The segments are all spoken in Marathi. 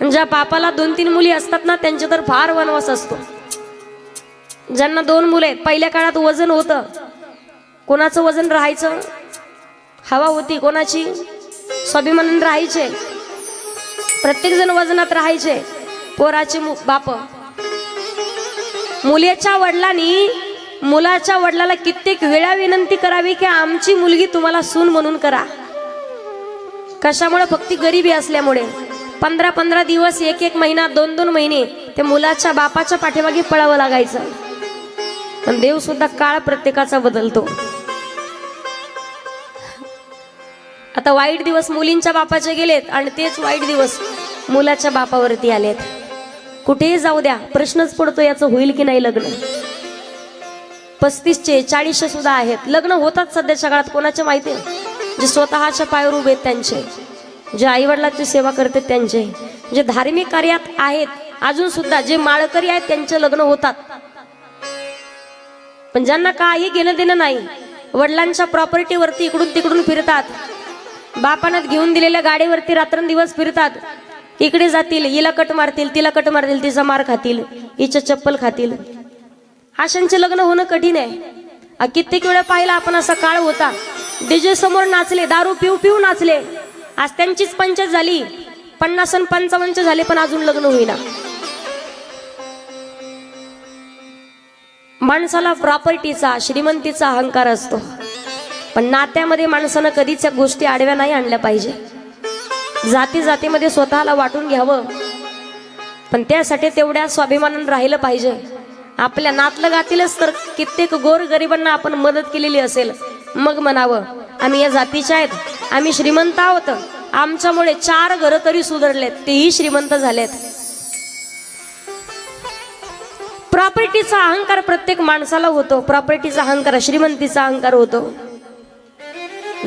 आणि ज्या बापाला दोन तीन मुली असतात ना त्यांचे तर फार वनवास असतो. ज्यांना दोन मुले पहिल्या काळात वजन होतं. कोणाचं वजन राहायचं? हवा होती कोणाची? स्वाभिमान राहायचे. प्रत्येक जण वजनात राहायचे. पोराचे मु- बाप. मुलीच्या वडिलांनी मुलाच्या वडिलाला कित्येक वेळा विनंती करावी की आमची मुलगी तुम्हाला सून म्हणून करा. कशामुळे? फक्त गरिबी असल्यामुळे. पंधरा पंधरा दिवस एक एक महिना दोन दोन महिने ते मुलाच्या बापाच्या पाठीमागे पळावं लागायचं. पण देव सुद्धा काळ प्रत्येकाचा बदलतो. आता वाईट दिवस मुलींच्या बापाचे गेलेत आणि तेच वाईट दिवस मुलाच्या बापावरती आलेत. कुठेही जाऊ द्या प्रश्नच पडतो याचं होईल की नाही लग्न. पस्तीसचे चाळीसचे सुद्धा आहेत. लग्न होतात सध्याच्या काळात कोणाचे माहिती आहे? जे स्वतःच्या पायावर उभे आहेत त्यांचे. जे आईवडिलाची सेवा करतात त्यांचे जे धार्मिक कार्यात आहेत अजून सुद्धा जे माळकरी आहेत त्यांचे लग्न होतात. पण ज्यांना काही घेणं देणं नाही वडिलांच्या प्रॉपर्टीवरती इकडून तिकडून फिरतात. बापानं घेऊन दिलेल्या गाडीवरती रात्रंदिवस फिरतात. इकडे जातील हिला कट मारतील तिला कट मारतील तिचा मार खातील हिच्या चप्पल खातील. अशांचे लग्न होणं कठीण आहे. कित्येक वेळा पाहिला आपण असा काळ होता. डीजे समोर नाचले दारू पिऊ पिऊ नाचले. आज त्यांचीच पंचायत झाली. पन्नास आणि पंचावन्नचे झाले पण अजून लग्न होईना. माणसाला प्रॉपर्टीचा श्रीमंतीचा अहंकार असतो. पण नात्यामध्ये माणसानं कधीच या गोष्टी आडव्या नाही आणल्या पाहिजे. जाती जातीमध्ये स्वतःला वाटून घ्यावं. पण त्यासाठी तेवढ्या स्वाभिमानानं राहिलं पाहिजे. आपल्या नातलं गातीलच तर कित्येक गोर गरिबांना आपण मदत केलेली असेल. मग म्हणावं आम्ही या जातीच्या आहेत. आम्ही श्रीमंत आहोत. आमच्यामुळे चार घरं तरी सुधारलेत. तेही श्रीमंत झालेत. प्रॉपर्टीचा अहंकार प्रत्येक माणसाला होतो. प्रॉपर्टीचा अहंकार श्रीमंतीचा अहंकार होतो.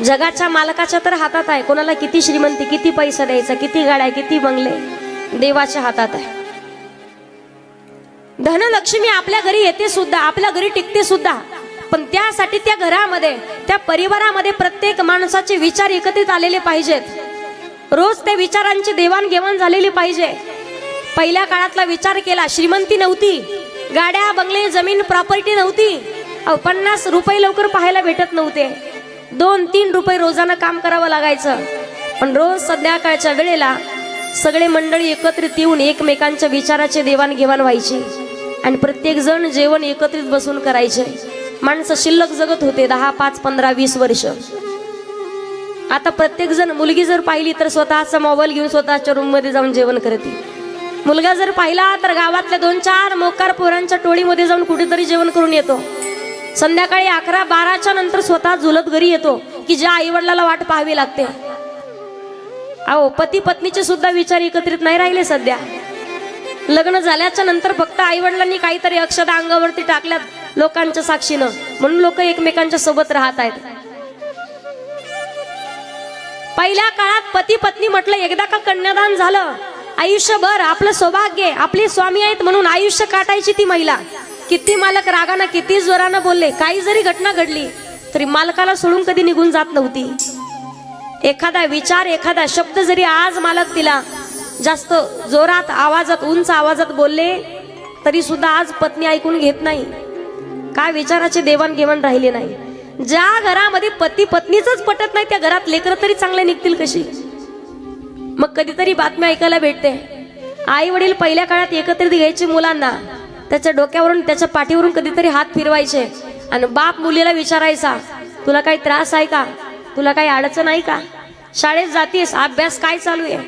जगाच्या मालकाच्या तर हातात आहे. कोणाला किती श्रीमंती किती पैसा द्यायचा किती गाड्या किती बंगले देवाच्या हातात आहे. धनलक्ष्मी आपल्या घरी येते सुद्धा आपल्या घरी टिकते सुद्धा पण त्यासाठी त्या घरामध्ये त्या परिवारामध्ये प्रत्येक माणसाचे विचार एकत्रित आलेले पाहिजेत रोज त्या विचारांची देवाणघेवाण झालेली पाहिजे. पहिल्या काळातला विचार केला श्रीमंती नव्हती. गाड्या बंगले जमीन प्रॉपर्टी नव्हती. पन्नास रुपये लवकर पाहायला भेटत नव्हते. दोन तीन रुपये रोजानं काम करावं लागायचं. पण रोज संध्याकाळच्या वेळेला सगळे मंडळी एकत्रित येऊन एकमेकांच्या विचाराचे देवाणघेवाण व्हायची. आणि प्रत्येकजण जेवण एकत्रित बसून करायचे. माणसं शिल्लक जगत होते दहा पाच पंधरा वीस वर्ष. आता प्रत्येक जण मुलगी जर पाहिली तर स्वतःचा मोबाईल घेऊन स्वतःच्या रूममध्ये जाऊन जेवण करते. मुलगा जर पाहिला तर गावातल्या दोन चार मोकार पोरांच्या टोळीमध्ये जाऊन कुठेतरी जेवण करून येतो. संध्याकाळी अकरा बाराच्या नंतर स्वतः झुलत घरी येतो की ज्या आई वडिलाला वाट पाहावी लागते. अहो पती पत्नीचे सुद्धा विचार एकत्रित नाही राहिले सध्या. लग्न झाल्याच्यानंतर फक्त आई वडिलांनी काहीतरी अक्षता अंगावरती टाकल्यात. लोकांच्या साक्षीनं. म्हणून लोक एकमेकांच्या सोबत राहत आहेत. पहिल्या काळात पती पत्नी म्हटलं एकदा का कन्यादान झालं? आयुष्यभर आपलं सौभाग्य आपले स्वामी आहेत म्हणून आयुष्य काटायची ती महिला. किती मालक रागानं किती जोरानं बोलले. काही जरी घटना घडली तरी मालकाला सोडून कधी निघून जात नव्हती. एखादा विचार एखादा शब्द जरी आज मालक तिला जास्त जोरात आवाजात उंच आवाजात बोलले तरी सुद्धा आज पत्नी ऐकून घेत नाही. काय विचाराचे देवाणघेवाण राहिले नाही? ज्या घरामध्ये पती पत्नीच पटत नाही त्या घरात लेकरं तरी चांगले निघतील कशी? मग कधीतरी बातम्या ऐकायला भेटते. आई वडील पहिल्या काळात एकत्रित घ्यायचे मुलांना. त्याच्या डोक्यावरून त्याच्या पाठीवरून कधीतरी हात फिरवायचे. आणि बाप मुलीला विचारायचा तुला काही त्रास आहे का? तुला काही अडचण आहे का? शाळेत जातीस अभ्यास काय चालू आहे?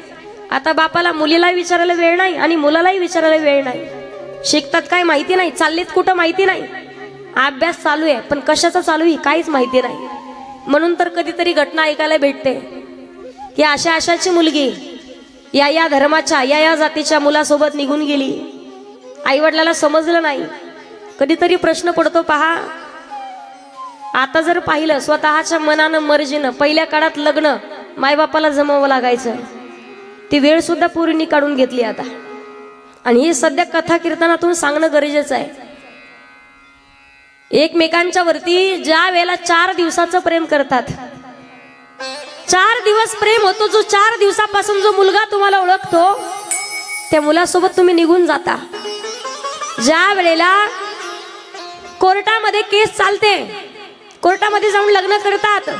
आता बापाला मुलीला विचारायला वेळ नाही आणि मुलालाही विचारायला वेळ नाही. शिकतात काय माहिती नाही चाललीत कुठं माहिती नाही. अभ्यास चालू आहे पण कशाचा चालू आहे काहीच माहिती नाही. म्हणून तर कधीतरी घटना ऐकायला भेटते. की अशा अशाची मुलगी या या धर्माच्या या या जातीच्या मुलासोबत निघून गेली. आईवडिलाला समजलं नाही. कधीतरी प्रश्न पडतो पहा आता जर पाहिलं स्वतःच्या मनानं मर्जीनं पहिल्या काळात लग्न मायबापाला जमावं लागायचं. ती वेळ सुद्धा पूर्णी काढून घेतली आता. आणि ही सध्या कथा कीर्तनातून सांगणं गरजेचं आहे. एकमेकांच्या वरती ज्या वेळेला चार दिवसाचं प्रेम करतात. चार दिवस प्रेम होतो जो चार दिवसापासून जो मुलगा तुम्हाला ओळखतो त्या मुलासोबत तुम्ही निघून जाता. ज्या वेळेला कोर्टामध्ये केस चालते कोर्टामध्ये जाऊन लग्न करतात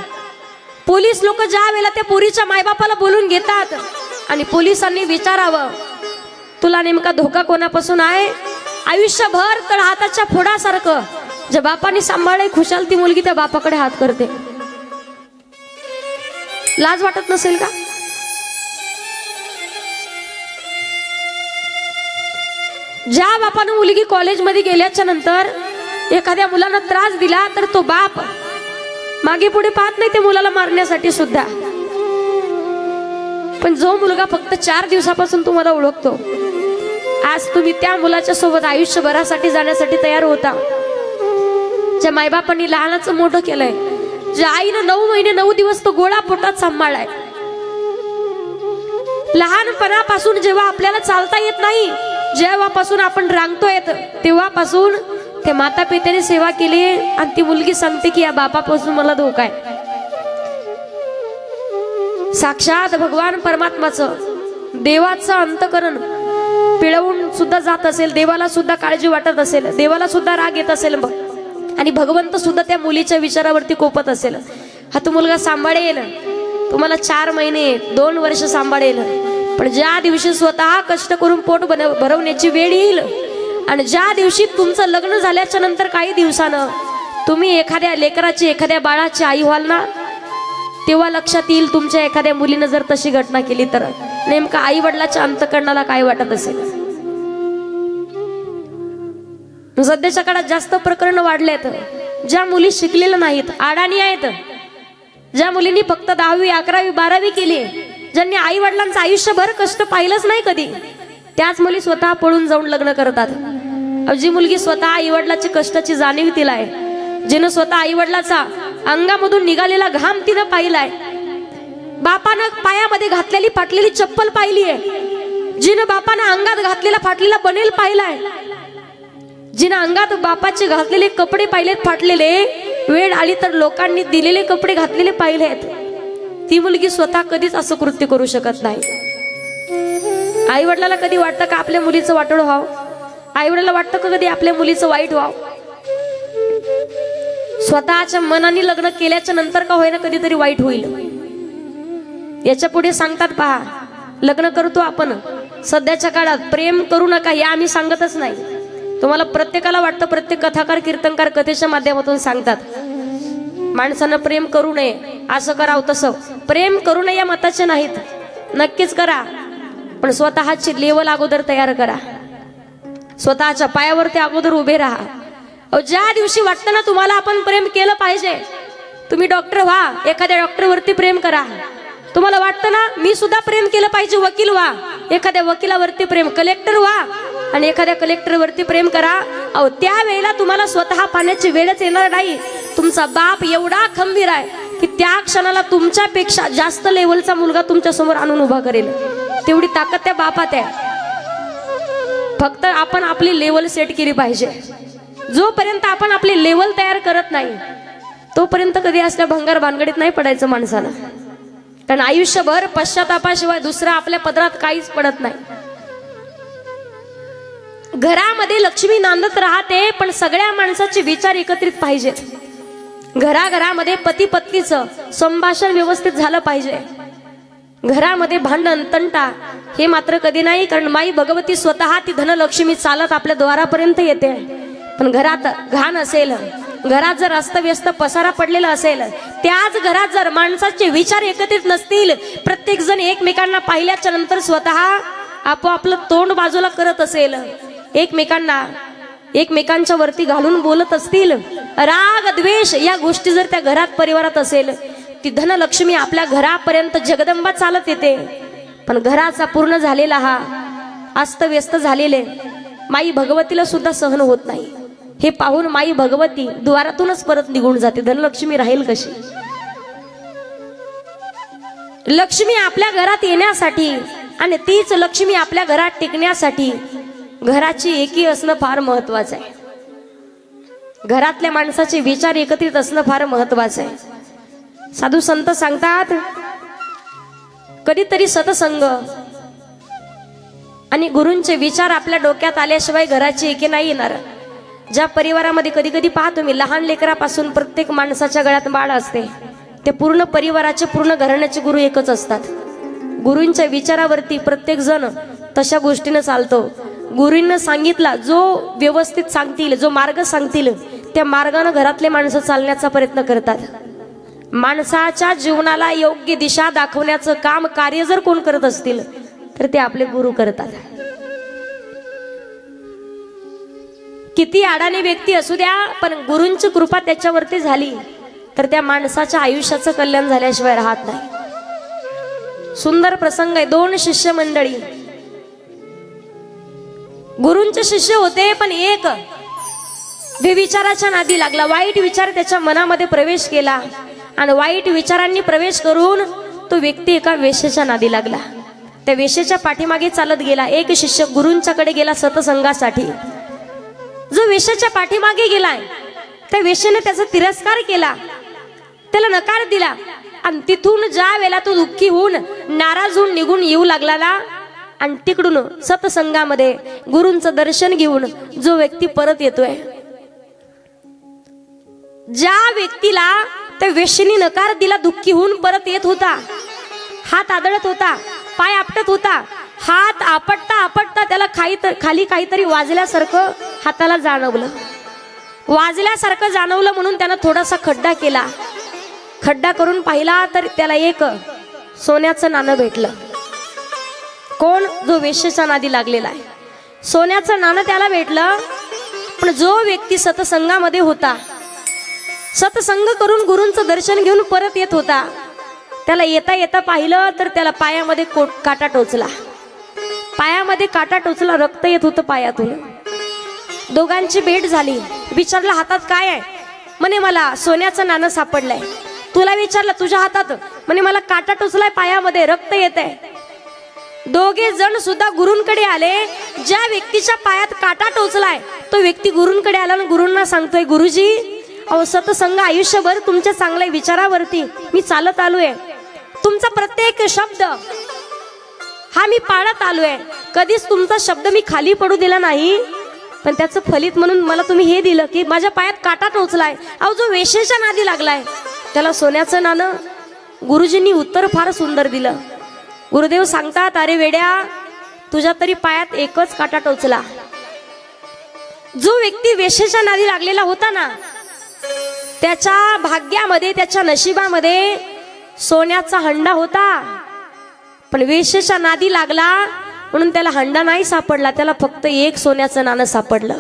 पोलीस लोक ज्या वेळेला त्या पोरीच्या मायबापाला बोलून घेतात आणि पोलिसांनी विचारावं तुला नेमका धोका कोणापासून आहे? आयुष्यभर तर हाताच्या फोडासारखं ज्या बापाने सांभाळे खुशाल ती मुलगी त्या बापाकडे हात करते. लाज वाटत नसेल का? ज्या बापानं मुलगी कॉलेजमध्ये गेल्याच्यानंतर एखाद्या मुलांना त्रास दिला तर तो बाप मागे पुढे पाहत नाही त्या मुलाला मारण्यासाठी सुद्धा. पण जो मुलगा फक्त चार दिवसापासून तुम्हाला ओळखतो आज तुम्ही त्या मुलाच्या सोबत आयुष्यभरासाठी जाण्यासाठी तयार होता. ज्या मायबापांनी लहानाचं मोठं केलंय. ज्या आईनं नऊ महिने नऊ दिवस तो गोळा पोटात सांभाळलाय. लहानपणापासून जेव्हा आपल्याला चालता येत नाही जेव्हापासून आपण रांगतोय तेव्हापासून ते माता पित्याने सेवा केली आणि ती मुलगी सांगते की या बापापासून मला धोका आहे. साक्षात भगवान परमात्माचं देवाचं अंतकरण पिळवून सुद्धा जात असेल देवाला सुद्धा काळजी वाटत असेल देवाला सुद्धा राग येत असेल बघ. आणि भगवंत सुद्धा त्या मुलीच्या विचारावरती कोपत असेल. हा तो मुलगा सांभाळेल तुम्हाला चार महिने दोन वर्ष सांभाळेल पण ज्या दिवशी स्वतः कष्ट करून पोट बनव भरवण्याची वेळ येईल आणि ज्या दिवशी तुमचं लग्न झाल्याच्यानंतर काही दिवसानं तुम्ही एखाद्या लेकराची एखाद्या बाळाची आई व्हाल ना तेव्हा लक्षात येईल तुमच्या एखाद्या मुलीनं जर तशी घटना केली तर. नेमका आई वडिलाच्या अंतकरणाला काय वाटत असेल? सध्याच्या काळात जास्त प्रकरण वाढले आहेत ज्या मुली शिकलेल्या नाहीत अडाणी आहेत. ज्या मुलींनी फक्त दहावी अकरावी बारावी केली ज्यांनी आई वडिलांचं आयुष्यभर कष्ट पाहिलंच नाही कधी त्याच मुली स्वतः पळून जाऊन लग्न करतात. जी मुलगी स्वतः आई वडिलाची कष्टाची जाणीव तिला आहे जिनं स्वतः आई वडिलाचा अंगामधून निघालेला घाम तिनं पाहिलाय. बापानं पायामध्ये घातलेली फाटलेली चप्पल पाहिली आहे जिनं बापानं अंगात घातलेला फाटलेला बनेल पाहिलाय. जिनं अंगात बापाचे घातलेले कपडे पाहिलेत फाटलेले वेळ आली तर लोकांनी दिलेले कपडे घातलेले पाहिले आहेत ती मुलगी स्वतः कधीच असं कृत्य करू शकत नाही. आई वडिलाला कधी वाटतं का आपल्या मुलीचं वाटोळ व्हावं? आई वडिलाला वाटतं का कधी आपल्या मुलीचं वाईट व्हावं? स्वतःच्या मनाने लग्न केल्याच्यानंतर का होईना कधीतरी वाईट होईल? याच्यापुढे सांगतात पहा लग्न करतो आपण. सध्याच्या काळात प्रेम करू नका हे आम्ही सांगतच नाही. तुम्हाला प्रत्येकाला वाटतं प्रत्येक कथाकार कीर्तनकार कथेच्या माध्यमातून सांगतात. माणसानं प्रेम करू नये असं करावं तसं. प्रेम करू नये या मताचे नाहीत. नक्कीच करा. पण स्वतःची लेवल अगोदर तयार करा. स्वतःच्या पायावरती अगोदर उभे राहा. अहो, ज्या दिवशी वाटतं ना तुम्हाला आपण प्रेम केलं पाहिजे तुम्ही डॉक्टर व्हा. एखाद्या डॉक्टरवरती प्रेम करा. तुम्हाला वाटतं ना मी सुद्धा प्रेम केलं पाहिजे वकील व्हा. एखाद्या वकिलावरती प्रेम कलेक्टर व्हा. आणि एखाद्या कलेक्टरवरती प्रेम करा. अहो त्या वेळेला तुम्हाला स्वतः पाण्याची वेळच येणार नाही. तुमचा बाप एवढा खंबीर आहे की त्या क्षणाला तुमच्यापेक्षा जास्त लेवलचा मुलगा तुमच्यासमोर आणून उभा करेल. तेवढी ताकद त्या बापात आहे. फक्त आपण आपली लेवल सेट केली पाहिजे. जोपर्यंत आपण आपली लेवल तयार करत नाही तोपर्यंत कधी असल्या भंगार भानगडीत नाही पडायचं माणसाला कारण आयुष्यभर पश्चातापाशिवाय दुसरा आपल्या पदरात काहीच पडत नाही. घरामध्ये लक्ष्मी नांदत राहते पण सगळ्या माणसाचे विचार एकत्रित पाहिजेत घराघरामध्ये पती पत्नीचं संभाषण व्यवस्थित झालं पाहिजे. घरामध्ये भांडण तंटा हे मात्र कधी नाही कारण माई भगवती स्वतः ती धनलक्ष्मी चालत आपल्या द्वारापर्यंत येते. पण घरात घाण असेल घरात जर अस्तव्यस्त पसारा पडलेला असेल त्याच घरात जर माणसाचे विचार एकत्रित नसतील प्रत्येक जण एकमेकांना पाहिल्याच्या नंतर स्वतः आपोआपलं तोंड बाजूला करत असेल. एकमेकांना एकमेकांच्या वरती घालून बोलत असतील. राग द्वेष या गोष्टी जर त्या घरात परिवारात असेल ती धनलक्ष्मी आपल्या घरापर्यंत जगदंबा चालत येते. पण घराचा पूर्ण झालेला हा अस्तव्यस्त झालेले माई भगवतीला सुद्धा सहन होत नाही. हे पाहून माई भगवती द्वारातूनच परत निघून जाते. धनलक्ष्मी राहील कशी? लक्ष्मी आपल्या घरात येण्यासाठी आणि तीच लक्ष्मी आपल्या घरात टिकण्यासाठी घराची एकी असणं फार महत्वाचं आहे. घरातल्या माणसाचे विचार एकत्रित असणं फार महत्वाचं आहे. साधू संत सांगतात कधीतरी सतसंग आणि गुरूंचे विचार आपल्या डोक्यात आल्याशिवाय घराची एकी नाही येणार. ज्या परिवारामध्ये कधी कधी पाहतो मी लहान लेकरापासून प्रत्येक माणसाच्या गळ्यात बाळ असते. ते पूर्ण परिवाराचे पूर्ण घराण्याचे गुरु एकच असतात. गुरूंच्या विचारावरती प्रत्येक जण तशा गोष्टीनं चालतो. गुरुंना सांगितला जो व्यवस्थित सांगतील जो मार्ग सांगतील त्या मार्गानं घरातले माणसं चालण्याचा प्रयत्न करतात. माणसाच्या जीवनाला योग्य दिशा दाखवण्याचं काम कार्य जर कोण करत असतील तर ते आपले गुरु करतात. किती अडाणी व्यक्ती असू द्या पण गुरूंची कृपा त्याच्यावरती झाली तर त्या माणसाच्या आयुष्याचं कल्याण झाल्याशिवाय राहत नाही. सुंदर प्रसंग आहे दोन शिष्य मंडळी गुरूंचे शिष्य होते पण एक विचाराच्या नादी लागला. वाईट विचार त्याच्या मनामध्ये प्रवेश केला आणि वाईट विचारांनी प्रवेश करून तो व्यक्ती एका वेशेच्या नादी लागला. त्या वेशेच्या पाठीमागे चालत गेला. एक शिष्य गुरूंच्याकडे गेला सतसंगासाठी. जो वेशाच्या पाठीमागे गेलाय त्या वेशेने त्याचा तिरस्कार केला. त्याला नकार दिला. आणि तिथून ज्या वेळेला तो दुःखी होऊन नाराज होऊन निघून येऊ लागला ना आणि तिकडून सतसंगामध्ये गुरूंचं दर्शन घेऊन जो व्यक्ती परत येतोय. ज्या व्यक्तीला त्या वेशीने नकार दिला दुःखी होऊन परत येत होता हात आदळत होता पाय आपटत होता हात आपटता आपटता त्याला खाई खाली काहीतरी वाजल्यासारखं हाताला जाणवलं. वाजल्यासारखं जाणवलं म्हणून त्यानं थोडासा खड्डा केला. खड्डा करून पाहिला तर त्याला एक सोन्याचं नाणं भेटलं. कोण जो वेश्येच्या नादी लागलेला आहे? सोन्याचं नाणं त्याला भेटलं पण जो व्यक्ती सतसंगामध्ये होता सतसंग करून गुरूंचं दर्शन घेऊन परत येत होता त्याला येता येता पाहिलं तर त्याला पायामध्ये कोट काटा टोचला. पायामध्ये काटा टोचला रक्त येत होतं पायातून. दोघांची भेट झाली. विचारलं हातात काय आहे? म्हणे मला सोन्याचं नाणं सापडलंय. तुला विचारलं तुझ्या हातात? म्हणे मला काटा टोचलाय पायामध्ये रक्त येत आहे दोघे जण सुद्धा गुरूंकडे आले. ज्या व्यक्तीच्या पायात काटा टोचलाय तो व्यक्ती गुरूंकडे आला आणि गुरूंना सांगतोय गुरुजी अहो सतसंग आयुष्यभर तुमच्या चांगल्या विचारावरती मी चालत आलोय. तुमचा प्रत्येक शब्द हा मी पाळत आलोय. कधीच तुमचा शब्द मी खाली पडू दिला नाही. पण त्याचं फलित म्हणून मला तुम्ही हे दिलं की माझ्या पायात काटा टोचलाय. अहो जो वेशेच्या नादी लागलाय त्याला सोन्याचं नाणं गुरुजींनी उत्तर फार सुंदर दिलं. गुरुदेव सांगतात अरे वेड्या तुझ्या तरी पायात एकच काटा टोचला. जो व्यक्ती वेशेच्या नादी लागलेला होता ना त्याच्या भाग्यामध्ये त्याच्या नशिबामध्ये सोन्याचा हंडा होता. पण वेशेच्या नादी लागला म्हणून त्याला हंडा नाही सापडला त्याला फक्त एक सोन्याचं नाणं सापडलं.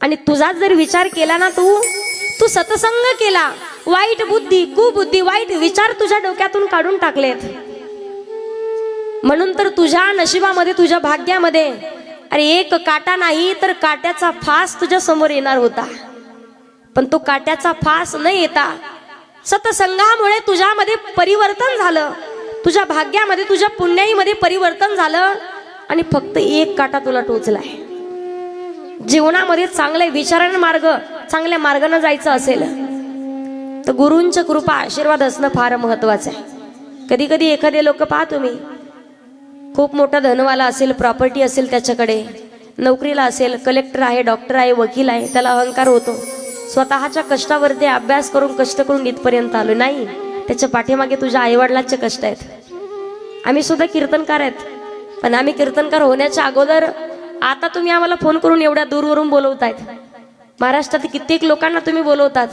आणि तुझा जर विचार केला ना तू तू सतसंग केला. वाईट बुद्धी कुबुद्धी वाईट विचार तुझ्या डोक्यातून काढून टाकलेत. म्हणून तर तुझ्या नशिबामध्ये तुझ्या भाग्यामध्ये अरे एक काटा नाही तर काट्याचा फास तुझ्या समोर येणार होता. पण तो काट्याचा फास न येता सतसंगामुळे तुझ्यामध्ये परिवर्तन झालं. तुझ्या भाग्यामध्ये तुझ्या पुण्याईमध्ये परिवर्तन झालं आणि फक्त एक काटा तुला टोचलाय. जीवनामध्ये चांगले विचारण मार्ग चांगल्या मार्गाने जायचं असेल तर गुरूंच्या कृपा आशीर्वाद असणं फार महत्वाचं आहे. कधी कधी एखादे लोक पहा तुम्ही खूप मोठा धनवाला असेल प्रॉपर्टी असेल त्याच्याकडे नोकरीला असेल कलेक्टर आहे डॉक्टर आहे वकील आहे त्याला अहंकार होतो. स्वतःच्या कष्टावरती अभ्यास करून कष्ट करून इथपर्यंत आलो नाही त्याच्या पाठीमागे तुझ्या आईवडिलांचे कष्ट आहेत. आम्ही सुद्धा कीर्तनकार आहेत पण आम्ही कीर्तनकार होण्याच्या अगोदर आता तुम्ही आम्हाला फोन करून एवढ्या दूरवरून बोलवतायत. महाराष्ट्रात कित्येक लोकांना तुम्ही बोलवतात.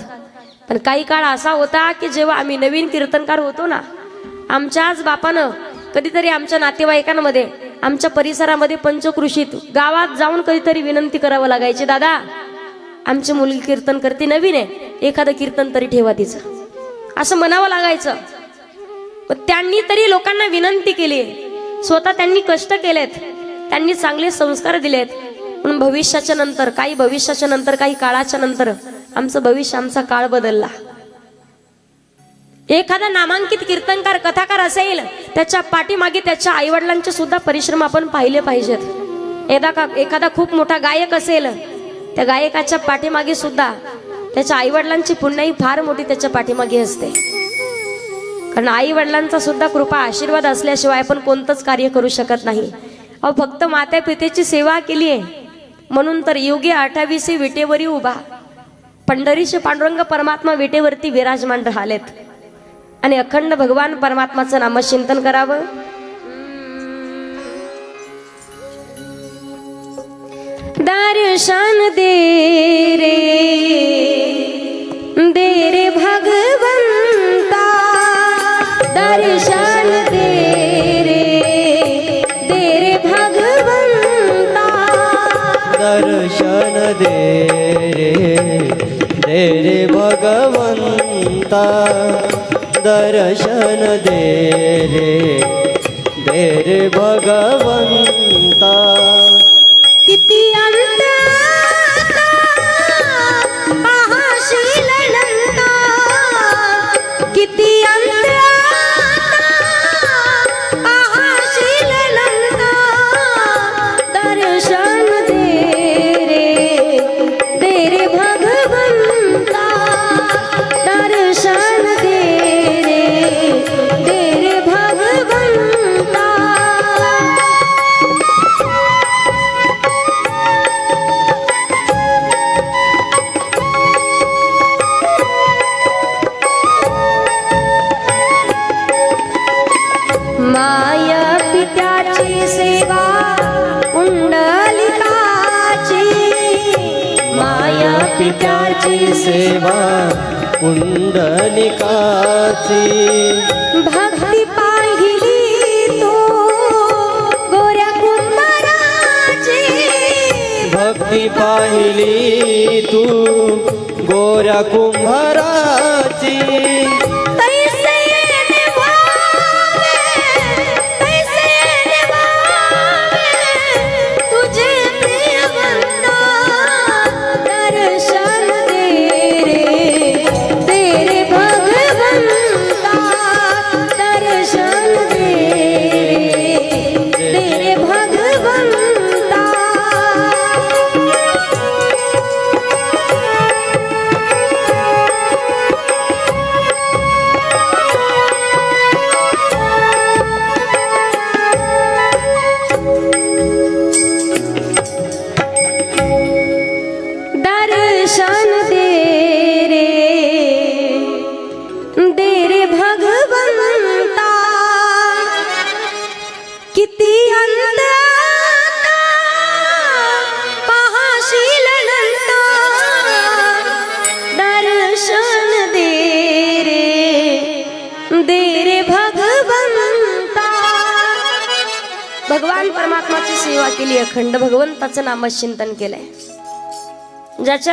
पण काही काळ असा होता की जेव्हा आम्ही नवीन कीर्तनकार होतो ना आमच्याच बापानं कधीतरी आमच्या नातेवाईकांमध्ये आमच्या परिसरामध्ये पंचकृषीत गावात जाऊन कधीतरी विनंती करावं लागायची दादा आमची मुलगी कीर्तन करते नवीन आहे. एखादं कीर्तन तरी ठेवा तिचं. असं म्हणावं लागायचं. त्यांनी तरी लोकांना विनंती केली. स्वतः त्यांनी कष्ट केलेत. त्यांनी चांगले संस्कार दिलेत. म्हणून भविष्याच्या नंतर काही भविष्याच्या नंतर काही काळाच्या नंतर आमचं भविष्य आमचा काळ बदलला. एखादा नामांकित कीर्तनकार कथाकार असेल त्याच्या पाठीमागे त्याच्या आईवडिलांचे सुद्धा परिश्रम आपण पाहिले पाहिजेत. एदा का एखादा खूप मोठा गायक असेल त्या गायकाच्या पाठीमागे सुद्धा त्याच्या आईवडिलांची पुण्याही फार मोठी त्याच्या पाठीमागे असते. कारण आई वडिलांचा सुद्धा कृपा आशीर्वाद असल्याशिवाय आपण कोणतंच कार्य करू शकत नाही. अहो फक्त मात्या पित्याची सेवा केली आहे म्हणून तर योगी अठ्ठावीस विटेवरी उभा. पंढरीचे पांडुरंग परमात्मा विटेवरती विराजमान राहिलेत. आणि अखंड भगवान परमात्माचं नाम चिंतन करावं. दर्शन दे रे दे रे भगवंता दर्शन दे रे भगवंता. पित्याची सेवा पुंडलिकाची. भक्ती पाहिली तो गोऱ्या कुंभाराची भक्ती पाहिली तू गोऱ्या कुंभाराची. अखंड भगवंताचं नामचिंतन केलंय. ज्याच्या